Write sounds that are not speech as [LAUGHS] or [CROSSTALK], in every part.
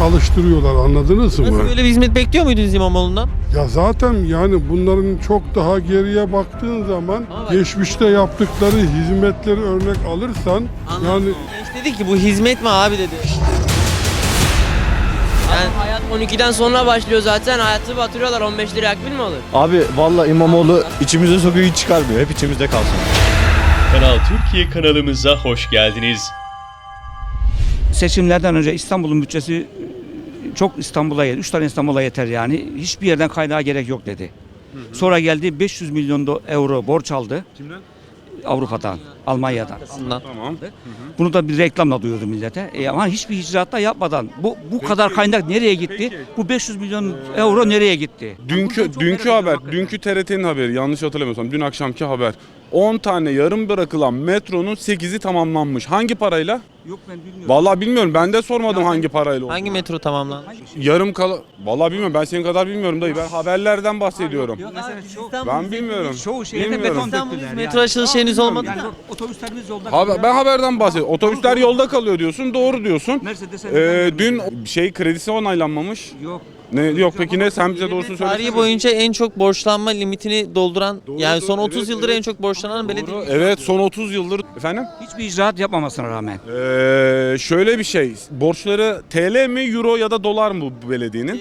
alıştırıyorlar anladınız mı? Nasıl böyle bir hizmet bekliyor muydunuz İmamoğlu'ndan? Ya zaten yani bunların çok daha geriye baktığın zaman Ama bak- geçmişte yaptıkları hizmetleri örnek alırsan yani Genç dedi ki bu hizmet mi abi dedi. Yani Hayat 12'den sonra başlıyor zaten. Hayatı batırıyorlar. 15 lira akbil mi olur? Abi valla İmamoğlu içimize sokuyor hiç çıkarmıyor. Hep içimizde kalsın. Kanal Türkiye kanalımıza hoş geldiniz. seçimlerden önce İstanbul'un bütçesi çok İstanbul'a yeter. 3 tane İstanbul'a yeter yani. Hiçbir yerden kaynağa gerek yok dedi. Sonra geldi 500 milyon do- euro borç aldı. Kimden? Avrupa'dan, Almanya'dan. aslında. Bunu da bir reklamla duyurdu millete. E ama hiçbir icraatta yapmadan bu bu kadar kaynak nereye gitti? Bu 500 milyon euro nereye gitti? Dünkü dünkü haber, dünkü TRT'nin haberi yanlış hatırlamıyorsam dün akşamki haber. 10 tane yarım bırakılan metronun 8'i tamamlanmış. Hangi parayla? Yok ben bilmiyorum. Vallahi bilmiyorum. Ben de sormadım hangi parayla. olduğunu. Hangi metro tamamlandı? Yarım kala Vallahi bilmiyorum. Ben senin kadar bilmiyorum dayı. Ben haberlerden bahsediyorum. İstanbul- Ben bilmiyorum. Çoğu şehirde Bilmiyorum. beton döktüler metro açılışı henüz olmadı Yani da. otobüslerimiz yolda Haber, kalıyor. ben haberden bahsediyorum. Otobüsler yolda kalıyor diyorsun. Doğru diyorsun. Mercedes'e Ee, neden dün şey kredisi onaylanmamış. yok. Ne yok peki ne sen bize doğrusunu söyle. Tarihi boyunca en çok borçlanma limitini dolduran yani son 30 evet, yıldır evet. en çok borçlanan belediye. Evet son 30 yıldır efendim. Hiçbir icraat yapmamasına rağmen. Ee, şöyle bir şey. Borçları TL mi, euro ya da dolar mı bu belediyenin?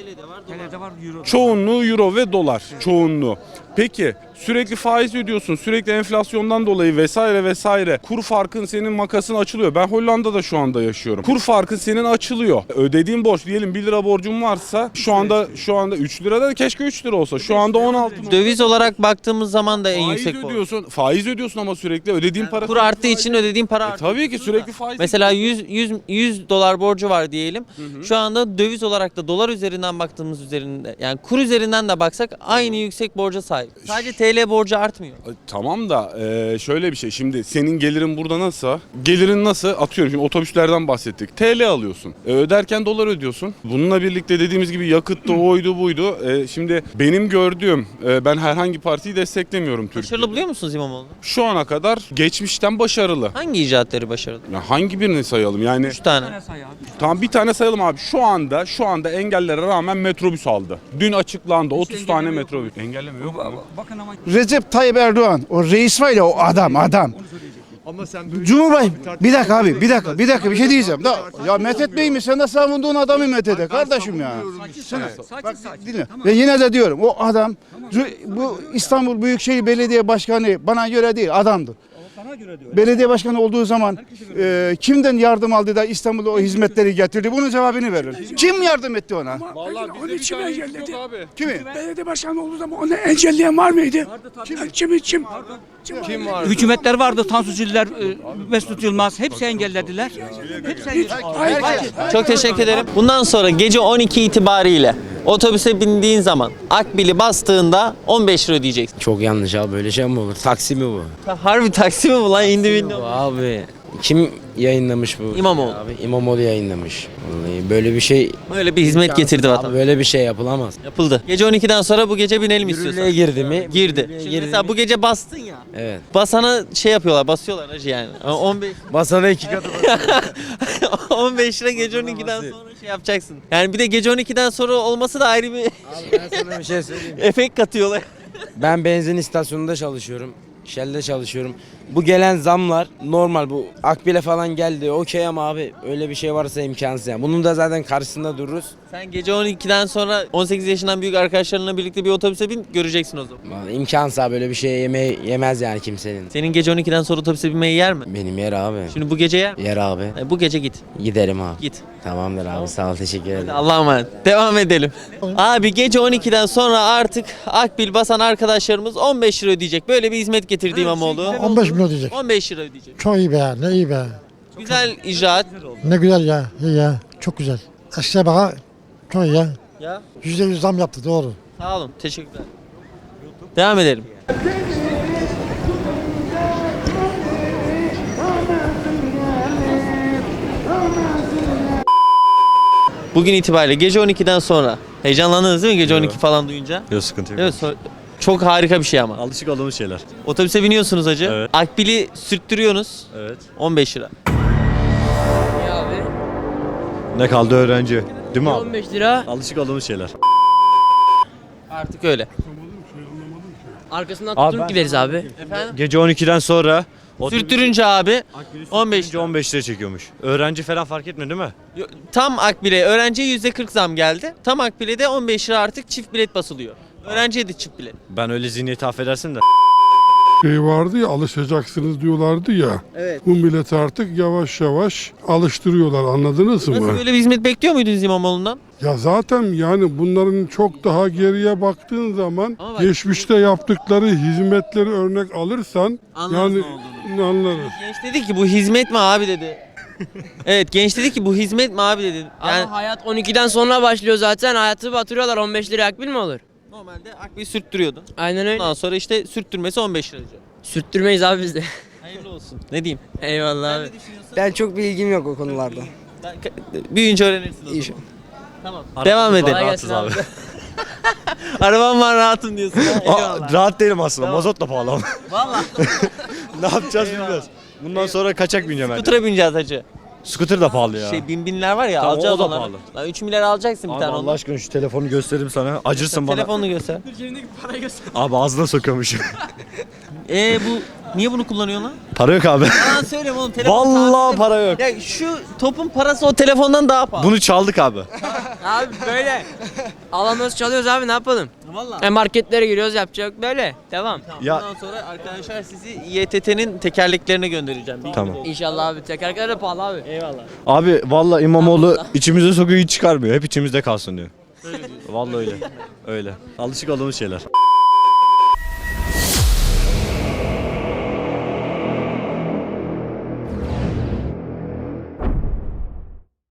TL'de var, euro. Çoğunluğu euro ve dolar. Çoğunluğu. Peki sürekli faiz ödüyorsun. Sürekli enflasyondan dolayı vesaire vesaire. Kur farkın senin makasın açılıyor. Ben Hollanda'da şu anda yaşıyorum. Kur farkın senin açılıyor. Ödediğin borç diyelim 1 lira borcum varsa şu anda şu anda 3 lira da keşke 3 lira olsa. Şu anda 16 lira. Döviz olarak baktığımız zaman da en Faiz yüksek borç. ödüyorsun. Faiz ödüyorsun ama sürekli ödediğin para. Kur arttığı için ödediğin para E, artıyor. tabii ki sürekli faiz. Mesela 100, 100, 100 dolar borcu var diyelim. Şu anda döviz olarak da dolar üzerinden baktığımız üzerinde yani kur üzerinden de baksak aynı yüksek borca sahip. Sadece TL borcu artmıyor. E, Tamam da e, şöyle bir şey. Şimdi senin gelirin burada nasıl? Gelirin nasıl? Atıyorum şimdi otobüslerden bahsettik. TL alıyorsun. E, öderken dolar ödüyorsun. Bununla birlikte dediğimiz gibi yakıttı, oydu, buydu. E, şimdi benim gördüğüm, e, ben herhangi partiyi desteklemiyorum Türkiye'de. Başarılı buluyor musunuz İmamoğlu? Şu ana kadar geçmişten başarılı. Hangi icraatları başarılı? Ya hangi birini sayalım? Yani 3 tane. tamam bir tane sayalım abi. Şu anda şu anda engellere rağmen metrobüs aldı. Dün açıklandı 30 tane metrobüs. Engelleme yok mu? Bakın ama Recep Tayyip Erdoğan o reis var ya o adam adam. Cumhurbaşkanı bir dakika abi bir dakika bir dakika bir şey diyeceğim. Da, ya Methet Bey mi sen de savunduğun adamı Methet'e kardeşim ya. Sen, bak dinle. Ve yine de diyorum o adam bu İstanbul Büyükşehir Belediye Başkanı bana göre değil adamdır. Belediye başkanı olduğu zaman e, kimden yardım aldı da İstanbul'a o hizmetleri getirdi? Bunun cevabını verin. Kim yardım etti ona? Onu kim engelledi? Kimi? Belediye başkanı olduğu zaman onu engelleyen var mıydı? Kim? Kim? Kim? Kim var? hükümetler vardı. Tansu Çiller, e, Mesut Yılmaz hepsi engellediler. Hepsi engellediler. Çok teşekkür ederim. Bundan sonra gece 12 itibariyle otobüse bindiğin zaman akbili bastığında 15 lira ödeyeceksin. Çok yanlış abi. Böyle şey mi olur? Taksi mi bu? Harbi taksi mi bu lan indi bindi. Abi kim yayınlamış bu? İmamoğlu. Abi İmamoğlu yayınlamış. Vallahi böyle bir şey Böyle bir hizmet getirdi Abi vatan. böyle bir şey yapılamaz. Yapıldı. Gece 12'den sonra bu gece binelim Yürürlüğe istiyorsan. girdi mi? Girdi. Yürürlüğe Şimdi mesela bu gece bastın ya. Evet. Basana şey yapıyorlar, basıyorlar hacı yani. 15 [LAUGHS] Basana iki katı 15 lira [LAUGHS] gece 12'den sonra şey yapacaksın. Yani bir de gece 12'den sonra olması da ayrı bir Ben sana bir şey söyleyeyim. [LAUGHS] efekt katıyorlar. Ben benzin istasyonunda çalışıyorum. Shell'de çalışıyorum. Bu gelen zamlar normal bu akbile falan geldi okey ama abi öyle bir şey varsa imkansız yani. Bunun da zaten karşısında dururuz. Sen gece 12'den sonra 18 yaşından büyük arkadaşlarınla birlikte bir otobüse bin göreceksin o zaman. Vallahi imkansız abi böyle bir şey yeme yemez yani kimsenin. Senin gece 12'den sonra otobüse binmeyi yer mi? Benim yer abi. Şimdi bu gece yer mi? Yer abi. E, Bu gece git. Giderim abi. Git. Tamamdır abi sağ ol teşekkür ederim. Allah'a emanet. Devam edelim. Abi gece 12'den sonra artık Akbil basan arkadaşlarımız 15 lira ödeyecek. Böyle bir hizmet getirdi İmamoğlu. 15 milyon diyecek. 15 lira ödeyecek. Çok iyi be, ne iyi be. Güzel icraat. Ne güzel ya, iyi ya. Çok güzel. Eskiye baka çok iyi ya. Ya Yüzde yüz zam yaptı, doğru. sağ olun. Teşekkürler. Devam edelim. Bugün itibariyle gece 12'den sonra heyecanlandınız değil mi gece 12 falan duyunca? Yok sıkıntı yok. Evet, so- çok harika bir şey ama. Alışık olduğumuz şeyler. Otobüse biniyorsunuz hacı. Evet. Akbil'i sürttürüyorsunuz. Evet. 15 lira. Ne kaldı öğrenci? Değil mi abi? 15 lira. Alışık olduğumuz şeyler. Artık öyle. Arkasından Abi tutunup ben- gideriz abi. Efendim? Gece 12'den sonra otobüs Sürttürünce abi 15 15 15 lira çekiyormuş. Öğrenci falan fark etmiyor değil mi? Tam akbile öğrenciye %40 zam geldi. Tam akbilede 15 lira artık çift bilet basılıyor. Öğrenciye de çift bilet. Ben öyle zihniyeti affedersin de. Şey vardı ya alışacaksınız diyorlardı ya. Evet. Bu milleti artık yavaş yavaş alıştırıyorlar anladınız Nasıl mı? böyle bir hizmet bekliyor muydunuz İmamoğlu'ndan? Ya zaten yani bunların çok daha geriye baktığın zaman Ama bak- geçmişte yaptıkları hizmetleri örnek alırsan Anlarız yani ne anlarız. Genç dedi ki bu hizmet mi abi dedi. [LAUGHS] evet genç dedi ki bu hizmet mi abi dedi. Yani Ama hayat 12'den sonra başlıyor zaten. Hayatı batırıyorlar. 15 lira akbil mi olur? Normalde akbil sürttürüyordun. Aynen öyle. Ondan sonra işte sürttürmesi 15 lira. Sürttürmeyiz abi biz de. [LAUGHS] Hayırlı olsun. Ne diyeyim? Eyvallah Sen abi. ne düşünüyorsun? Ben çok bilgim yok o konularda. Ben- büyüyünce öğrenirsin o zaman. Tamam. Devam edelim. Kolay gelsin abi. [LAUGHS] Arabam var rahatım diyorsun. Aa, rahat değilim aslında. Tamam. Mazot da pahalı ama. Vallahi. [LAUGHS] ne yapacağız bilmiyoruz. Bundan sonra kaçak bineceğim ben. Skuter'a bineceğiz hacı. Scooter da pahalı ya. Şey bin binler var ya Tamam, alacağız o da onları. pahalı. Lan 3 milyar alacaksın bir Abi tane Allah ondan. aşkına şu telefonu göstereyim sana. Acırsın bana. Telefonunu göster. Abi ağzına sokuyormuş. [LAUGHS] Ee bu niye bunu kullanıyorsun lan? para yok abi. Aa söyle oğlum telefon Vallahi para yok. Ya şu topun parası o telefondan daha pahalı. Bunu çaldık abi. [LAUGHS] abi böyle. Alamıyoruz çalıyoruz abi ne yapalım? Vallahi. E marketlere giriyoruz yapacak böyle. Devam. Tamam, Ya- Bundan sonra arkadaşlar sizi İETT'nin tekerleklerine göndereceğim. Bilginiz Tamam. olsun. İnşallah abi. Tekerlekler de pahalı abi. Eyvallah. Abi vallahi İmamoğlu içimize sokuyor hiç çıkarmıyor. Hep içimizde kalsın diyor. Vallahi öyle. Öyle. Alışık olduğumuz şeyler.